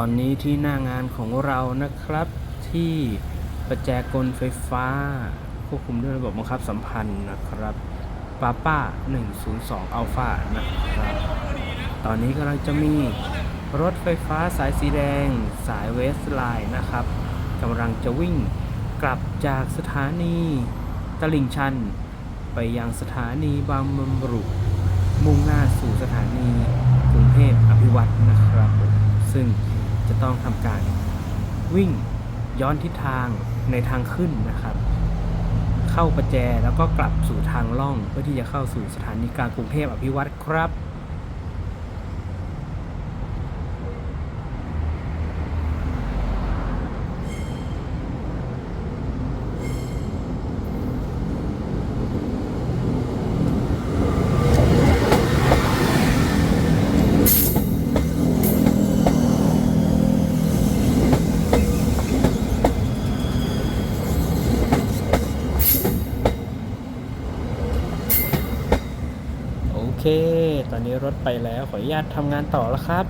ตอนนี้ที่หน้างานของเรานะครับที่ประแจกลไฟฟ้า ควบคุมด้วยระบบบังคับสัมพันธ์นะครับป้าป้า 102 อัลฟานะครับ ตอนนี้กำลังจะมีรถไฟฟ้าสายสีแดง สายเวสไลน์นะครับกำลังจะวิ่งกลับจากสถานีตลิ่งชัน ไปยังสถานีบางบำรุมุ่งหน้าสู่สถานีกรุงเทพอภิวัตนะครับ ซึ่ง จะต้องทำการวิ่งย้อนทิศทางในทางขึ้นนะครับ เข้าประแจแล้วก็กลับสู่ทางล่อง เพื่อที่จะเข้าสู่สถานีกลางกรุงเทพอภิวัตรครับ ตอนนี้รถไปแล้วขออนุญาตทำงานต่อแล้วครับ